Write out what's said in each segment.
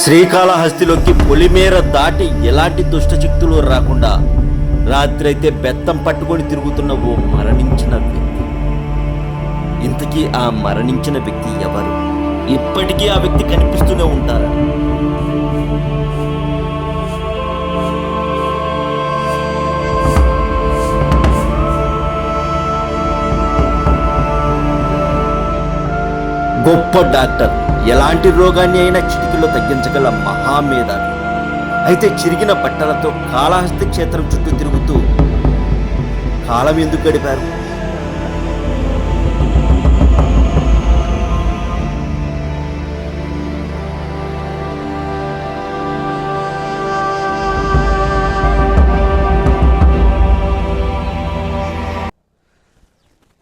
శ్రీకాళహస్తిలోకి పొలిమేర దాటి ఎలాంటి దుష్టశక్తులు రాకుండా రాత్రైతే బెత్తం పట్టుకొని తిరుగుతున్న ఓ మరణించిన వ్యక్తి. ఇంతకీ ఆ మరణించిన వ్యక్తి ఎవరు? ఇప్పటికీ ఆ వ్యక్తి కనిపిస్తూనే ఉంటారు? గొప్ప డాక్టర్ ఎలాంటి రోగాన్ని అయినా చిటికలో తగ్గించగల మహామేధావి. అయితే చిరిగిన బట్టలతో కాళహస్తి క్షేత్రం చుట్టూ తిరుగుతూ కాలం ఎందుకు గడిపారు?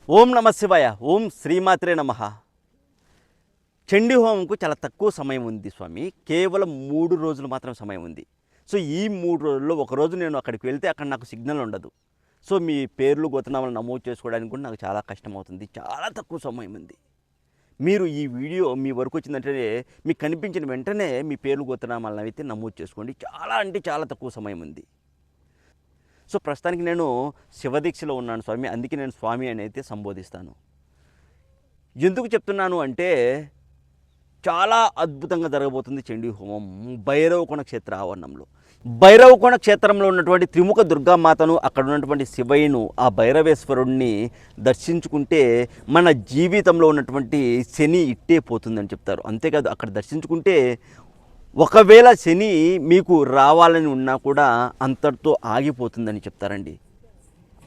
ఓం నమ శివాయ. ఓం శ్రీమాత్రే నమః. చండీ హోమంకు చాలా తక్కువ సమయం ఉంది స్వామి. కేవలం మూడు రోజులు మాత్రం సమయం ఉంది. సో ఈ మూడు రోజుల్లో ఒక రోజు నేను అక్కడికి వెళ్తే అక్కడ నాకు సిగ్నల్ ఉండదు. సో మీ పేర్లు గోతనామాలు నమోదు చేసుకోవడానికి కూడా నాకు చాలా కష్టం అవుతుంది చాలా తక్కువ సమయం ఉంది. మీరు ఈ వీడియో మీ వరకు వచ్చిందంటే మీకు కనిపించిన వెంటనే మీ పేర్లు గోతనామాలను అయితే నమోదు చేసుకోండి. చాలా అంటే చాలా తక్కువ సమయం ఉంది. సో ప్రస్తుతానికి నేను శివదీక్షలో ఉన్నాను స్వామి. అందుకే నేను స్వామి అని అయితే సంబోధిస్తాను. ఎందుకు చెప్తున్నాను అంటే చాలా అద్భుతంగా జరగబోతుంది చండీ హోమం భైరవకోణ క్షేత్ర ఆవరణంలో. భైరవకోణ క్షేత్రంలో ఉన్నటువంటి త్రిముఖ దుర్గామాతను అక్కడ ఉన్నటువంటి శివయ్యను ఆ భైరవేశ్వరుణ్ణి దర్శించుకుంటే మన జీవితంలో ఉన్నటువంటి శని ఇట్టే పోతుందని చెప్తారు. అంతేకాదు అక్కడ దర్శించుకుంటే ఒకవేళ శని మీకు రావాలని ఉన్నా కూడా అంతటితో ఆగిపోతుందని చెప్తారండి.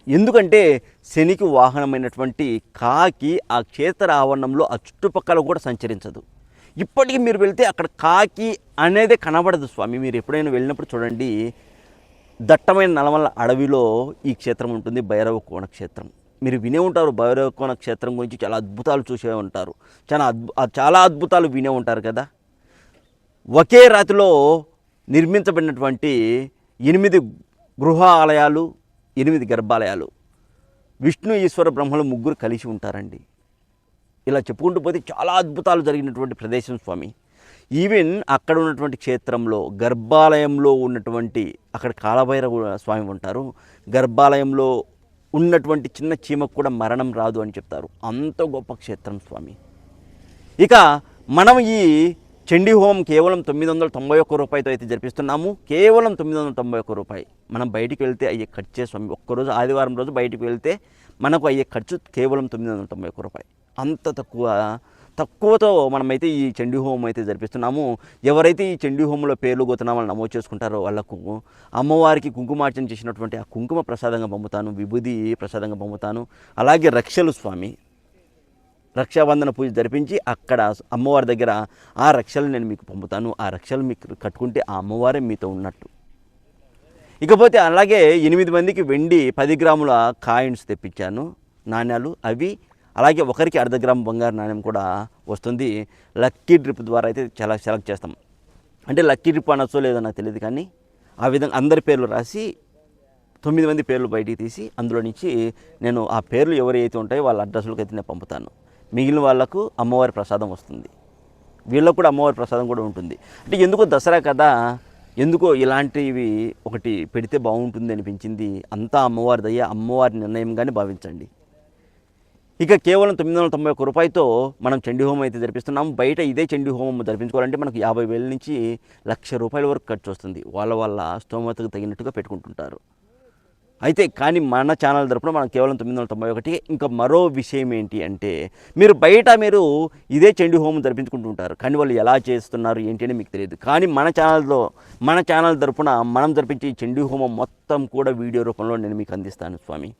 ఎందుకంటే శనికి వాహనమైనటువంటి కాకి ఆ క్షేత్ర ఆవరణంలో ఆ చుట్టుపక్కల కూడా సంచరించదు. ఇప్పటికీ మీరు వెళ్తే అక్కడ కాకి అనేది కనబడదు స్వామి. మీరు ఎప్పుడైనా వెళ్ళినప్పుడు చూడండి దట్టమైన నలమల అడవిలో ఈ క్షేత్రం ఉంటుంది భైరవ కోణ క్షేత్రం. మీరు వినే ఉంటారు భైరవ కోణ క్షేత్రం గురించి చాలా అద్భుతాలు చూసే ఉంటారు. చాలా అద్భు చాలా అద్భుతాలు వినే ఉంటారు కదా. ఒకే రాతిలో నిర్మించబడినటువంటి ఎనిమిది గృహ ఆలయాలు ఎనిమిది గర్భాలయాలు. విష్ణు ఈశ్వర బ్రహ్మలు ముగ్గురు కలిసి ఉంటారండి. ఇలా చెప్పుకుంటూ పోతే చాలా అద్భుతాలు జరిగినటువంటి ప్రదేశం స్వామి. ఈవెన్ అక్కడ ఉన్నటువంటి క్షేత్రంలో గర్భాలయంలో ఉన్నటువంటి అక్కడ కాలభైరవ స్వామి ఉంటారు. గర్భాలయంలో ఉన్నటువంటి చిన్న చీమకు కూడా మరణం రాదు అని చెప్తారు. అంత గొప్ప క్షేత్రం స్వామి. ఇక మనం ఈ చండీ హోమం కేవలం తొమ్మిది వందల తొంభై ఒక్క రూపాయతో అయితే జరిపిస్తున్నాము. కేవలం తొమ్మిది వందల తొంభై ఒక్క రూపాయి. మనం బయటికి వెళ్తే అయ్యే ఖర్చే స్వామి. ఒక్కరోజు ఆదివారం రోజు బయటికి వెళ్తే మనకు అయ్యే ఖర్చు కేవలం తొమ్మిది వందల తొంభై ఒక్క రూపాయి. అంత తక్కువ తక్కువతో మనమైతే ఈ చండీ హోమం అయితే జరిపిస్తున్నాము. ఎవరైతే ఈ చండీ హోమంలో పేర్లు గోతనామాలు నమోదు చేసుకుంటారో వాళ్ళకు అమ్మవారికి కుంకుమార్చన చేసినటువంటి ఆ కుంకుమ ప్రసాదంగా పంపుతాను విభూది ప్రసాదంగా పంపుతాను. అలాగే రక్షలు స్వామి రక్షాబంధన పూజ జరిపించి అక్కడ అమ్మవారి దగ్గర ఆ రక్షలు నేను మీకు పంపుతాను. ఆ రక్షలు మీకు కట్టుకుంటే ఆ అమ్మవారే మీతో ఉన్నట్టు. ఇకపోతే అలాగే ఎనిమిది మందికి వెండి పది గ్రాముల కాయిన్స్ తెప్పించాను నాణ్యాలు. అవి అలాగే ఒకరికి అర్ధ గ్రామ్ బంగారు నాణ్యం కూడా వస్తుంది. లక్కీ డ్రిప్ ద్వారా అయితే చాలా సెలెక్ట్ చేస్తాం. అంటే లక్కీ డ్రిప్ అనొచ్చో లేదో నాకు తెలియదు కానీ ఆ విధంగా అందరి పేర్లు రాసి తొమ్మిది మంది పేర్లు బయటికి తీసి అందులో నుంచి నేను ఆ పేర్లు ఎవరైతే ఉంటాయో వాళ్ళ అడ్రస్లకు అయితే నేను పంపుతాను. మిగిలిన వాళ్ళకు అమ్మవారి ప్రసాదం వస్తుంది. వీళ్ళకు కూడా అమ్మవారి ప్రసాదం కూడా ఉంటుంది. అంటే ఎందుకో దసరా కదా ఎందుకో ఇలాంటివి ఒకటి పెడితే బాగుంటుంది అనిపించింది. అంతా అమ్మవారి దయ్య అమ్మవారి నిర్ణయంగానే భావించండి. ఇక కేవలం తొమ్మిది వందల తొంభై ఒక్క రూపాయతో మనం చండీ హోమం అయితే జరిపిస్తున్నాం. బయట ఇదే చండీ హోమం జరిపించుకోవాలంటే మనకు యాభై వేల నుంచి లక్ష రూపాయల వరకు ఖర్చు వస్తుంది. వాళ్ళ వాళ్ళ స్తోమతకు తగినట్టుగా పెట్టుకుంటుంటారు. అయితే కానీ మన ఛానల్ తరపున మనం కేవలం తొమ్మిది వందల తొంభై ఒకటి ఇంకా మరో విషయం ఏంటి అంటే మీరు బయట మీరు ఇదే చండీ హోమం జరిపించుకుంటుంటారు. కానీ వాళ్ళు ఎలా చేస్తున్నారు ఏంటి అని మీకు తెలియదు. కానీ మన ఛానల్లో మన ఛానల్ తరపున మనం జరిపించే ఈ చండీ హోమం మొత్తం కూడా వీడియో రూపంలో నేను మీకు అందిస్తాను స్వామి.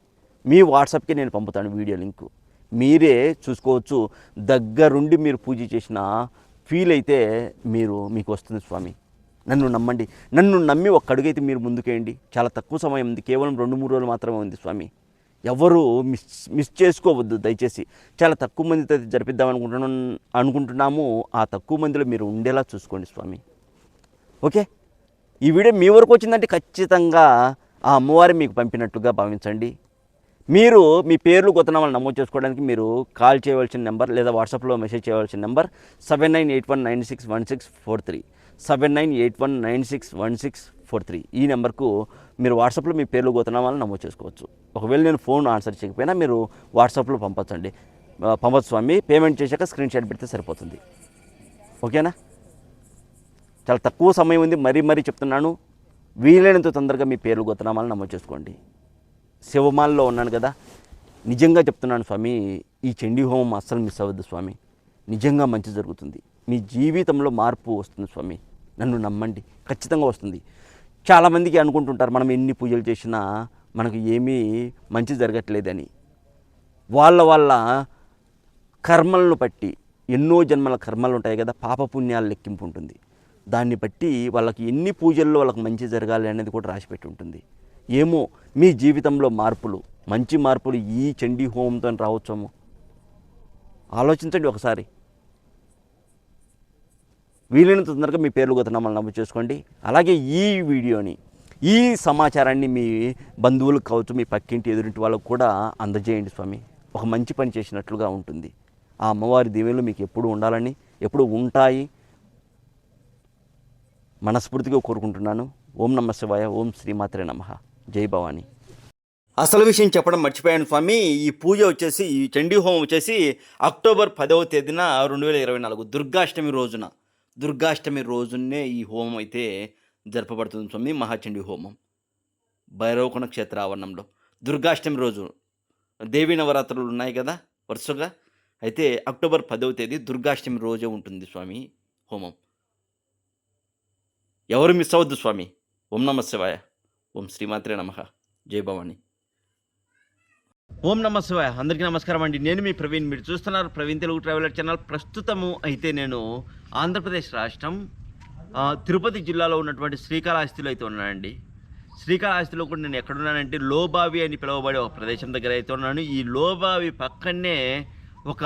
మీ వాట్సాప్కి నేను పంపుతాను వీడియో లింకు. మీరే చూసుకోవచ్చు. దగ్గరుండి మీరు పూజ చేసిన ఫీల్ అయితే మీరు మీకు వస్తుంది స్వామి. నన్ను నమ్మండి. నన్ను నమ్మి ఒక్క అడుగైతే మీరు ముందుకేయండి. చాలా తక్కువ సమయం ఉంది. కేవలం రెండు మూడు రోజులు మాత్రమే ఉంది స్వామి. ఎవరు మిస్ మిస్ చేసుకోవద్దు దయచేసి. చాలా తక్కువ మందితో అయితే జరిపిద్దాం అనుకుంటున్నాం అనుకుంటున్నాము. ఆ తక్కువ మందిలో మీరు ఉండేలా చూసుకోండి స్వామి. ఓకే? ఈ వీడియో మీ వరకు వచ్చిందంటే ఖచ్చితంగా ఆ అమ్మవారి మీకు పంపినట్లుగా భావించండి. మీరు మీ పేర్లు కొత్తనామాలు నమోదు చేసుకోవడానికి మీరు కాల్ చేయవలసిన నెంబర్ లేదా వాట్సాప్లో మెసేజ్ చేయవలసిన number seven nine eight one nine six one six four three. Seven nine eight one nine six one six four three. ఈ నెంబర్కు మీరు వాట్సాప్లో మీ పేర్లు కొత్తనామాలు నమోదు చేసుకోవచ్చు. ఒకవేళ నేను ఫోన్ ఆన్సర్ చేయకపోయినా మీరు వాట్సాప్లో పంపొచ్చండి. పంపచ్చు స్వామి. పేమెంట్ చేశాక స్క్రీన్ షాట్ పెడితే సరిపోతుంది. ఓకేనా? చాలా తక్కువ సమయం ఉంది. మరీ మరీ చెప్తున్నాను. వీలైనంత తొందరగా మీ పేర్లు గొత్తనామాలు నమోదు చేసుకోండి. శివమాల్లో ఉన్నాను కదా. నిజంగా చెప్తున్నాను స్వామి ఈ చండీ హోమం అస్సలు మిస్ అవ్వద్దు స్వామి. నిజంగా మంచి జరుగుతుంది. మీ జీవితంలో మార్పు వస్తుంది స్వామి. నన్ను నమ్మండి. ఖచ్చితంగా వస్తుంది. చాలామందికి అనుకుంటుంటారు మనం ఎన్ని పూజలు చేసినా మనకు ఏమీ మంచి జరగట్లేదని. వాళ్ళ వాళ్ళ కర్మలను బట్టి ఎన్నో జన్మల కర్మలు ఉంటాయి కదా పాపపుణ్యాల లెక్కింపు ఉంటుంది. దాన్ని బట్టి వాళ్ళకి ఎన్ని పూజల్లో వాళ్ళకి మంచి జరగాలి అనేది కూడా రాసిపెట్టి ఉంటుంది. ఏమో మీ జీవితంలో మార్పులు మంచి మార్పులు ఈ చండీ హోమంతో రావచ్చేమో ఆలోచించండి ఒకసారి. వీలైనంత తొందరగా మీ పేర్లు నమ్మల్ని నమోదు చేసుకోండి. అలాగే ఈ వీడియోని ఈ సమాచారాన్ని మీ బంధువులకు కావచ్చు మీ పక్కింటి ఎదురింటి వాళ్ళకు కూడా అందజేయండి స్వామి. ఒక మంచి పని చేసినట్లుగా ఉంటుంది. ఆ అమ్మవారి దీవెనలు మీకు ఎప్పుడు ఉండాలని ఎప్పుడు ఉంటాయి మనస్ఫూర్తిగా కోరుకుంటున్నాను. ఓం నమ శివాయ ఓం శ్రీమాత్రే నమ. జై భవానీ. అసలు విషయం చెప్పడం మర్చిపోయాను స్వామి. ఈ పూజ వచ్చేసి ఈ చండీ హోమం వచ్చేసి అక్టోబర్ పదవ తేదీన రెండు వేల ఇరవై నాలుగు దుర్గాష్టమి రోజున. దుర్గాష్టమి రోజునే ఈ హోమం అయితే జరపబడుతుంది స్వామి మహాచండీ హోమం. భైరవకొండ క్షేత్ర ఆవరణంలో. దుర్గాష్టమి రోజు దేవీ నవరాత్రులు ఉన్నాయి కదా వరుసగా. అయితే అక్టోబర్ పదవ తేదీ దుర్గాష్టమి రోజే ఉంటుంది స్వామి హోమం. ఎవరు మిస్ అవ్వద్దు స్వామి. ఓం నమ శివాయ. ఓం శ్రీమాత్రే నమ. జై భవాని. ఓం నమ శివాయ. అందరికీ నమస్కారం అండి. నేను మీ ప్రవీణ్. మీరు చూస్తున్నారు ప్రవీణ్ తెలుగు ట్రావెలర్ ఛానల్. ప్రస్తుతము అయితే నేను ఆంధ్రప్రదేశ్ రాష్ట్రం తిరుపతి జిల్లాలో ఉన్నటువంటి శ్రీకాళహస్తిలో అయితే ఉన్నానండి. శ్రీకాళహస్తిలో కూడా నేను ఎక్కడున్నానంటే లోబావి అని పిలువబడే ఒక ప్రదేశం దగ్గర అయితే ఉన్నాను. ఈ లోబావి పక్కనే ఒక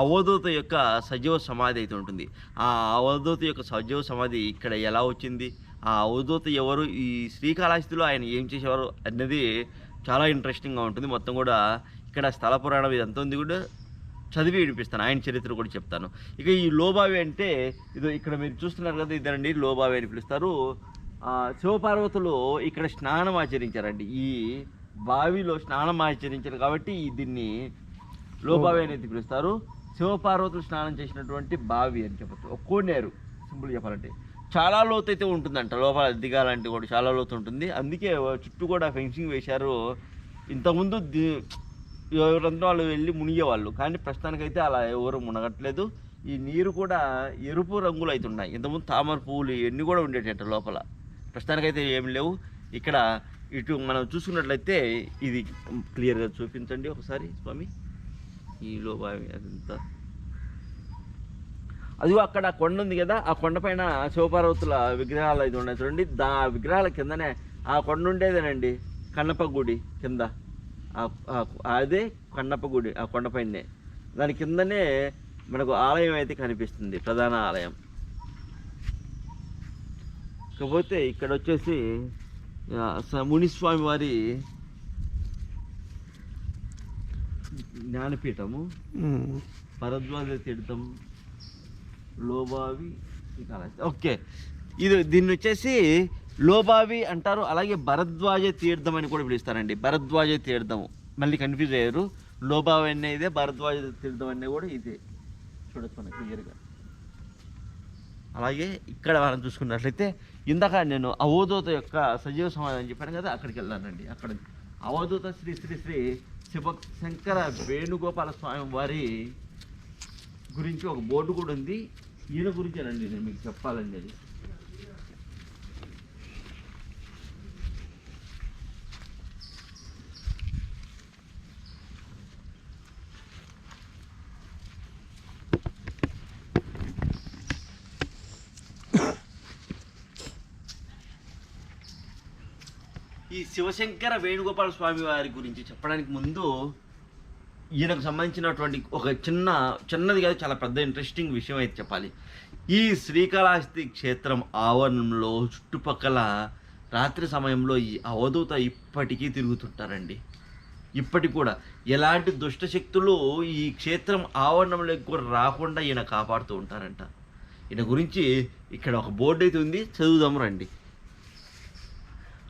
అవధూత యొక్క సజీవ సమాధి అయితే ఉంటుంది. ఆ అవధూత యొక్క సజీవ సమాధి ఇక్కడ ఎలా వచ్చింది? ఆ అవధూత ఎవరు? ఈ శ్రీకాళహస్తిలో ఆయన ఏం చేసేవారు అనేది చాలా ఇంట్రెస్టింగ్గా ఉంటుంది. మొత్తం కూడా ఇక్కడ స్థల పురాణం ఇదంతా ఉంది కూడా చదివి వినిపిస్తాను. ఆయన చరిత్ర కూడా చెప్తాను. ఇక ఈ లోబావి అంటే ఇది ఇక్కడ మీరు చూస్తున్నారు కదా ఇద్దరండి లోబావి అని పిలుస్తారు. శివపార్వతులు ఇక్కడ స్నానం ఆచరించారండి. ఈ బావిలో స్నానం ఆచరించారు కాబట్టి దీన్ని లోబావి అనేది పిలుస్తారు. శివపార్వతులు స్నానం చేసినటువంటి బావి అని చెప్పచ్చు. ఒక నేరు సింపుల్ చెప్పాలంటే. చాలా లోతు అయితే ఉంటుందంట. లోపల దిగాలంటే కూడా చాలా లోతు ఉంటుంది. అందుకే చుట్టూ కూడా ఫెన్సింగ్ వేశారు. ఇంతకుముందు ఎవరంతా వాళ్ళు వెళ్ళి మునిగేవాళ్ళు. కానీ ప్రస్తుతానికైతే అలా ఎవరు మునగట్లేదు. ఈ నీరు కూడా ఎరుపు రంగులు అయితే ఉన్నాయి. ఇంతకుముందు తామర పువ్వులు ఇవన్నీ కూడా ఉండేటట్టు లోపల. ప్రస్తుతానికైతే ఏమి లేవు. ఇక్కడ ఇటు మనం చూసుకున్నట్లయితే ఇది క్లియర్గా చూపించండి ఒకసారి స్వామి. ఈ లోబావి అదంతా అది అక్కడ కొండ ఉంది కదా ఆ కొండ పైన శివపార్వతుల విగ్రహాలు అయితే ఉన్నాయి చూడండి. దా ఆ విగ్రహాల కిందనే ఆ కొండ ఉండేదేనండి? కన్నప్ప గుడి కింద. అదే కన్నప్ప గుడి ఆ కొండపైనే దాని కిందనే మనకు ఆలయం అయితే కనిపిస్తుంది ప్రధాన ఆలయం. కాకపోతే ఇక్కడ వచ్చేసి మునిస్వామి వారి జ్ఞానపీఠము భరద్వాజ తీర్థం లోబావి ఓకే. ఇది దీన్ని వచ్చేసి లోబావి అంటారు అలాగే భరద్వాజ తీర్థం అని కూడా పిలుస్తారండి. భరద్వాజ తీర్థం మళ్ళీ కన్ఫ్యూజ్ అయ్యారు. లోబావి అనే ఇదే భరద్వాజ తీర్థం అనే కూడా ఇదే. చూడొచ్చు మనకి క్లియర్గా అలాగే ఇక్కడ మనం చూసుకున్నట్లయితే ఇందాక నేను అవధూత యొక్క సజీవ సమాధి అని చెప్పాను కదా అక్కడికి వెళ్ళానండి అక్కడ అవధూత శ్రీ శ్రీ శ్రీ శివ శంకర వేణుగోపాల స్వామి వారి గురించి ఒక బోర్డు కూడా ఉంది. ఈయన గురించేనండి నేను మీకు చెప్పాలండి అది. ఈ శివశంకర వేణుగోపాల స్వామి వారి గురించి చెప్పడానికి ముందు ఈయనకు సంబంధించినటువంటి ఒక చిన్న చిన్నది కాదు చాలా పెద్ద ఇంట్రెస్టింగ్ విషయం అయితే చెప్పాలి. ఈ శ్రీకాళహస్తి క్షేత్రం ఆవరణంలో చుట్టుపక్కల రాత్రి సమయంలో ఈ అవధూత ఇప్పటికీ తిరుగుతుంటారండి. ఇప్పటికి కూడా ఎలాంటి దుష్ట శక్తులు ఈ క్షేత్రం ఆవరణంలోకి కూడా రాకుండా ఈయన కాపాడుతూ ఉంటారంట. ఈయన గురించి ఇక్కడ ఒక బోర్డు అయితే ఉంది చదువుదాం రండి.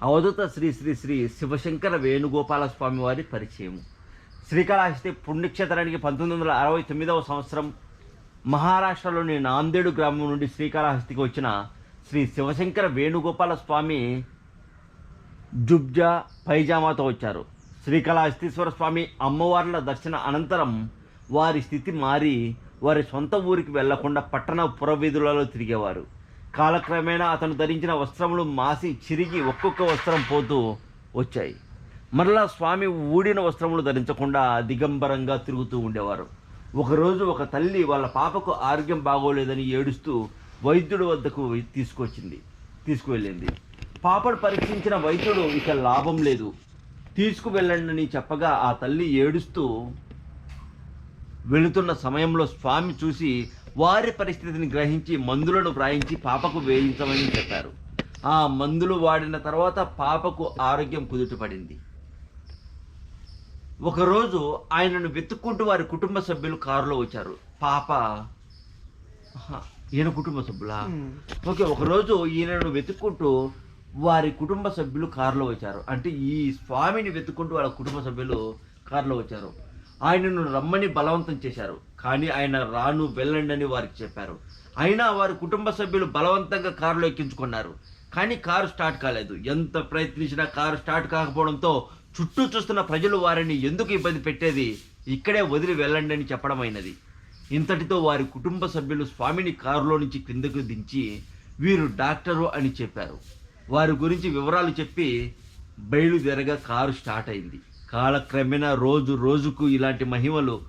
అవధూత శ్రీ శ్రీ శ్రీ శివశంకర వేణుగోపాల స్వామి వారి పరిచయము. శ్రీకాళహస్తి పుణ్యక్షేత్రానికి పంతొమ్మిది వందల అరవై తొమ్మిదవ సంవత్సరం మహారాష్ట్రలోని నాందేడు గ్రామం నుండి శ్రీకాళహస్తికి వచ్చిన శ్రీ శివశంకర వేణుగోపాల స్వామి జుబ్జా పైజామాతో వచ్చారు. శ్రీకాళహస్తీశ్వర స్వామి అమ్మవార్ల దర్శన అనంతరం వారి స్థితి మారి వారి సొంత ఊరికి వెళ్ళకుండా పట్టణ పురవీధులలో తిరిగేవారు. కాలక్రమేణా అతను ధరించిన వస్త్రములు మాసి చిరిగి ఒక్కొక్క వస్త్రం పోతూ వచ్చాయి. మరలా స్వామి ఊడిన వస్త్రములు ధరించకుండా దిగంబరంగా తిరుగుతూ ఉండేవారు. ఒకరోజు ఒక తల్లి వాళ్ళ పాపకు ఆరోగ్యం బాగోలేదని ఏడుస్తూ వైద్యుడి వద్దకు తీసుకొచ్చింది తీసుకువెళ్ళింది. పాపను పరీక్షించిన వైద్యుడు ఇక లాభం లేదు. తీసుకువెళ్ళండి చెప్పగా ఆ తల్లి ఏడుస్తూ వెళుతున్న సమయంలో స్వామి చూసి వారి పరిస్థితిని గ్రహించి మందులను వ్రాయించి పాపకు వేయించమని చెప్పారు. ఆ మందులు వాడిన తర్వాత పాపకు ఆరోగ్యం కుదుటపడింది ఒకరోజు ఆయనను వెతుక్కుంటూ వారి కుటుంబ సభ్యులు కారులో వచ్చారు. పాప. ఈయన కుటుంబ సభ్యులా? ఓకే ఒకరోజు ఈయనను వెతుక్కుంటూ వారి కుటుంబ సభ్యులు కారులో వచ్చారు. అంటే ఈ స్వామిని వెతుక్కుంటూ వాళ్ళ కుటుంబ సభ్యులు కారులో వచ్చారు. ఆయనను రమ్మని బలవంతం చేశారు. కానీ ఆయన రాను వెళ్ళండి అని వారికి చెప్పారు. అయినా వారి కుటుంబ సభ్యులు బలవంతంగా కారులో ఎక్కించుకున్నారు. కానీ కారు స్టార్ట్ కాలేదు. ఎంత ప్రయత్నించినా కారు స్టార్ట్ కాకపోవడంతో చుట్టూ చూస్తున్న ప్రజలు వారిని ఎందుకు ఇబ్బంది పెట్టేది? ఇక్కడే వదిలి వెళ్ళండి అని చెప్పడమైనది ఇంతటితో వారి కుటుంబ సభ్యులు స్వామిని కారులో నుంచి క్రిందకు దించి వీరు డాక్టరు అని చెప్పారు. వారి గురించి వివరాలు చెప్పి బయలుదేరగా కారు స్టార్ట్ అయింది. కాలక్రమేణా రోజు రోజుకు ఇలాంటి మహిమలు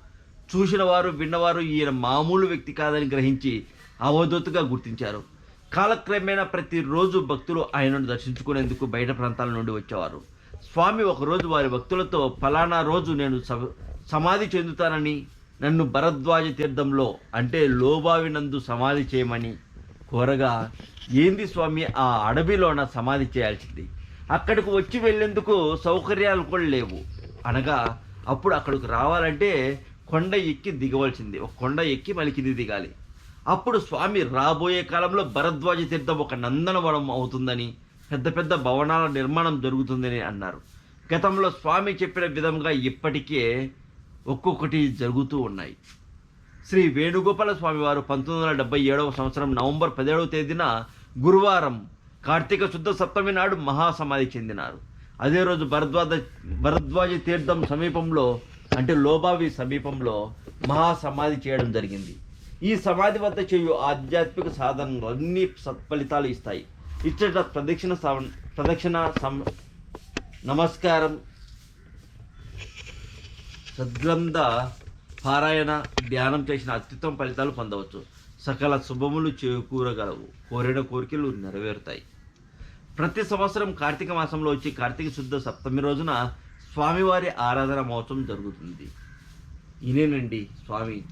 చూసినవారు విన్నవారు ఈయన మామూలు వ్యక్తి కాదని గ్రహించి అవధూతగా గుర్తించారు. కాలక్రమేణా ప్రతిరోజు భక్తులు ఆయనను దర్శించుకునేందుకు బయట ప్రాంతాల నుండి వచ్చేవారు. స్వామి ఒకరోజు వారి భక్తులతో ఫలానా రోజు నేను స- సమాధి చెందుతానని నన్ను భరద్వాజ తీర్థంలో అంటే లోబావి నందు సమాధి చేయమని కోరగా ఏంది స్వామి ఆ అడవిలోన సమాధి చేయాల్సింది? అక్కడికి వచ్చి వెళ్ళేందుకు సౌకర్యాలు కూడా లేవు. అనగా అప్పుడు అక్కడికి రావాలంటే కొండ ఎక్కి దిగవలసింది. ఒక కొండ ఎక్కి మళ్ళీ కింది దిగాలి. అప్పుడు స్వామి రాబోయే కాలంలో భరద్వాజ తీర్థం ఒక నందనవనం అవుతుందని పెద్ద పెద్ద భవనాల నిర్మాణం జరుగుతుందని అన్నారు. గతంలో స్వామి చెప్పిన విధంగా ఇప్పటికే ఒక్కొక్కటి జరుగుతూ ఉన్నాయి. శ్రీ వేణుగోపాల స్వామి వారు పంతొమ్మిది వందల డెబ్బై ఏడవ సంవత్సరం నవంబర్ పదిహేడవ తేదీన గురువారం కార్తీక శుద్ధ సప్తమి నాడు మహాసమాధి చెందినారు. అదే రోజు భరద్వాజ భరద్వాజ తీర్థం సమీపంలో అంటే లోబావి సమీపంలో మహాసమాధి చేయడం జరిగింది. ఈ సమాధి వద్ద చేయు ఆధ్యాత్మిక సాధనలు అన్ని సత్ఫలితాలు ఇస్తాయి. ఇచ్చట ప్రదక్షిణ సవ- ప్రదక్షిణ సం నమస్కారం. సద్గ్రంథ పారాయణ ధ్యానం చేసిన అత్యుత్తమ ఫలితాలు పొందవచ్చు. సకల శుభములు చేకూరగలవు. కోరిన కోరికలు నెరవేరుతాయి. ప్రతి సంవత్సరం కార్తీక మాసంలో వచ్చి కార్తీక శుద్ధ సప్తమి రోజున స్వామివారి ఆరాధన మహోత్సవం జరుగుతుంది. ఇనేనండి స్వామి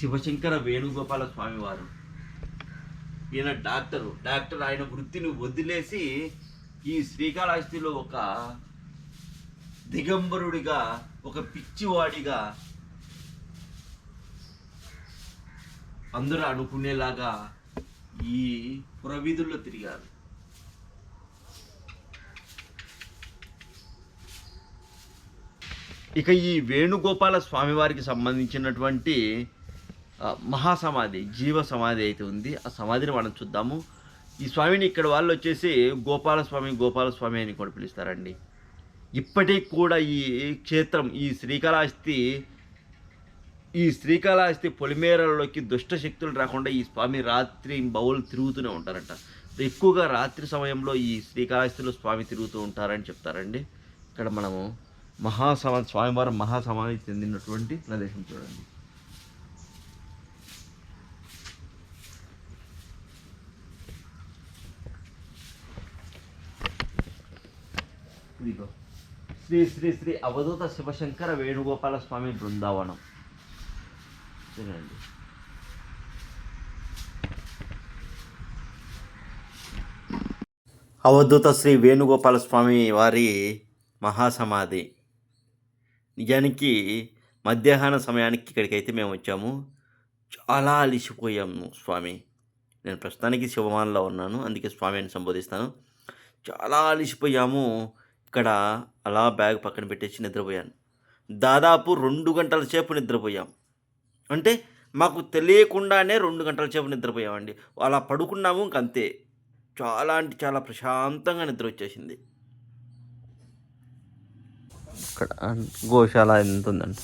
శివశంకర వేణుగోపాల స్వామివారు. ఈయన డాక్టరు. డాక్టర్ ఆయన వృత్తిని వదిలేసి ఈ శ్రీకాళహస్తిలో ఒక దిగంబరుడిగా ఒక పిచ్చివాడిగా అందరూ అనుకునేలాగా ఈ పురవీధుల్లో తిరిగారు. ఇక ఈ వేణుగోపాల స్వామివారికి సంబంధించినటువంటి మహాసమాధి జీవ సమాధి అయితే ఉంది. ఆ సమాధిని మనం చూద్దాము. ఈ స్వామిని ఇక్కడ వాళ్ళు వచ్చేసి గోపాలస్వామి గోపాలస్వామి గోపాల స్వామి అని కూడా పిలుస్తారండి. ఇప్పటికి కూడా ఈ క్షేత్రం ఈ శ్రీకాళహస్తి ఈ శ్రీకాళహస్తి పొలిమేరలోకి దుష్ట శక్తులు రాకుండా ఈ స్వామి రాత్రి బౌలు తిరుగుతూనే ఉంటారంట. ఎక్కువగా రాత్రి సమయంలో ఈ శ్రీకాళహస్తిలో స్వామి తిరుగుతూ ఉంటారని చెప్తారండి. ఇక్కడ మనము మహాసమా స్వామివారం మహాసమాధి చెందినటువంటి ప్రదేశం చూడండి. ఇదిగో శ్రీ శ్రీ శ్రీ అవధూత శివశంకర వేణుగోపాల స్వామి బృందావనం. చూడండి. అవధూత శ్రీ వేణుగోపాల స్వామి వారి మహాసమాధి. నిజానికి మధ్యాహ్న సమయానికి ఇక్కడికైతే మేము వచ్చాము. చాలా అలిసిపోయాము స్వామి. నేను ప్రస్తుతానికి శివమానలో ఉన్నాను. అందుకే స్వామి అని సంబోధిస్తాను. చాలా అలిసిపోయాము. ఇక్కడ అలా బ్యాగ్ పక్కన పెట్టేసి నిద్రపోయాను. దాదాపు రెండు గంటల సేపు నిద్రపోయాం. అంటే మాకు తెలియకుండానే రెండు గంటల సేపు నిద్రపోయామండి. అలా పడుకున్నాము ఇంక అంతే చాలా అంటే చాలా ప్రశాంతంగా నిద్ర వచ్చేసింది. ఇక్కడ గోశాల ఎంత ఉందండి?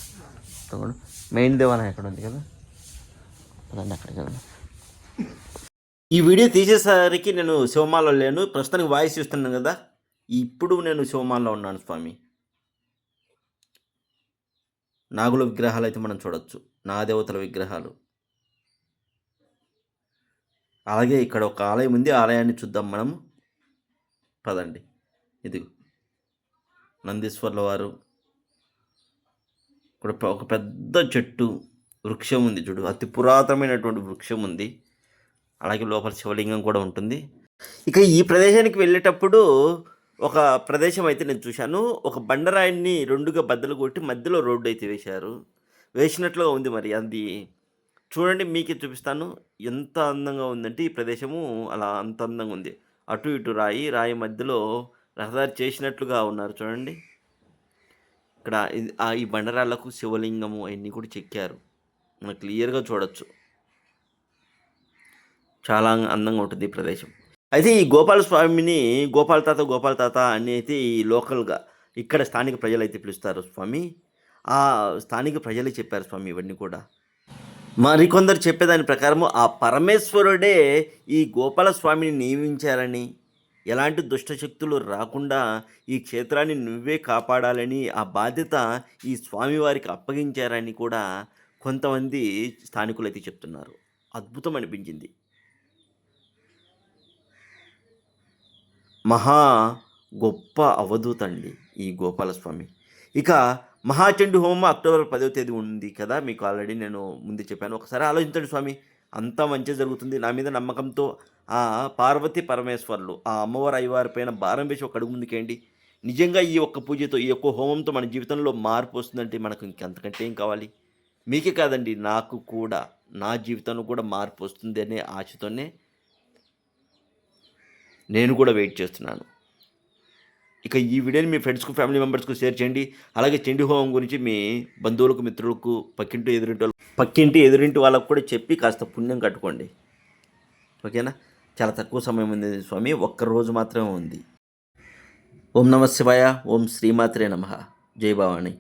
మెయిన్ దేవాలయం ఎక్కడ ఉంది కదా? అదండి అక్కడికి వెళ్దాం. ఈ వీడియో తీసేసరికి నేను శివమాలలో లేను. ప్రస్తుతానికి వాయిస్ ఇస్తున్నాను కదా. ఇప్పుడు నేను శివమాల్లో ఉన్నాను స్వామి. నాగుల విగ్రహాలు అయితే మనం చూడొచ్చు. నాదేవతల విగ్రహాలు. అలాగే ఇక్కడ ఒక ఆలయం ఉంది. ఆలయాన్ని చూద్దాం మనం. పదండి. ఇది నందీశ్వర్ల వారు. ఇక్కడ ఒక పెద్ద చెట్టు వృక్షం ఉంది చూడు. అతి పురాతనమైనటువంటి వృక్షం ఉంది. అలాగే లోపల శివలింగం కూడా ఉంటుంది. ఇక ఈ ప్రదేశానికి వెళ్ళేటప్పుడు ఒక ప్రదేశం అయితే నేను చూశాను. ఒక బండరాయిని రెండుగా బద్దలు కొట్టి మధ్యలో రోడ్డు అయితే వేశారు. వేసినట్లుగా ఉంది మరి అది. చూడండి మీకే చూపిస్తాను. ఎంత అందంగా ఉందంటే ఈ ప్రదేశము అలా అంత అందంగా ఉంది. అటు ఇటు రాయి రాయి మధ్యలో రహదారి చేసినట్లుగా ఉన్నారు చూడండి. ఇక్కడ ఆ ఈ బండరాళ్ళకు శివలింగము అవన్నీ కూడా చెక్కారు. మనం క్లియర్గా చూడొచ్చు. చాలా అందంగా ఉంటుంది ఈ ప్రదేశం. అయితే ఈ గోపాల స్వామిని గోపాల తాత గోపాల తాత అని అయితే ఈ లోకల్గా ఇక్కడ స్థానిక ప్రజలు అయితే పిలుస్తారు స్వామి. ఆ స్థానిక ప్రజలే చెప్పారు స్వామి ఇవన్నీ కూడా. మరికొందరు చెప్పేదాని ప్రకారము ఆ పరమేశ్వరుడే ఈ గోపాల స్వామిని నియమించారని ఎలాంటి దుష్టశక్తులు రాకుండా ఈ క్షేత్రాన్ని నువ్వే కాపాడాలని ఆ బాధ్యత ఈ స్వామివారికి అప్పగించారని కూడా కొంతమంది స్థానికులు అయితే చెప్తున్నారు. అద్భుతం అనిపించింది. మహా గొప్ప అవధూత అండి ఈ గోపాలస్వామి. ఇక మహాచండు హోమం అక్టోబర్ పదవ తేదీ ఉంది కదా మీకు ఆల్రెడీ నేను ముందు చెప్పాను. ఒకసారి ఆలోచించండి స్వామి అంతా మంచి జరుగుతుంది. నా మీద నమ్మకంతో ఆ పార్వతి పరమేశ్వర్లు ఆ అమ్మవారు అయ్యవారి పైన భారం వేసి ఒక అడుగు ముందుకేయండి. నిజంగా ఈ ఒక్క పూజతో ఈ ఒక్క హోమంతో మన జీవితంలో మార్పు వస్తుందంటే మనకు ఇంకెంతకంటే ఏం కావాలి? మీకే కాదండి నాకు కూడా నా జీవితంలో కూడా మార్పు వస్తుంది అనే ఆశతోనే నేను కూడా వెయిట్ చేస్తున్నాను. ఇక ఈ వీడియోని మీ ఫ్రెండ్స్కు ఫ్యామిలీ మెంబర్స్కు షేర్ చేయండి. అలాగే చెండి హోమం గురించి మీ బంధువులకు మిత్రులకు పక్కింటి ఎదురింటి వాళ్ళు పక్కింటి ఎదురింటి వాళ్ళకు కూడా చెప్పి కాస్త పుణ్యం కట్టుకోండి. ఓకేనా? చాలా తక్కువ సమయం ఉంది స్వామి ఒక్క రోజు మాత్రమే ఉంది. ఓం నమ శివాయ ఓం శ్రీమాత్రే నమ. జై భవాని.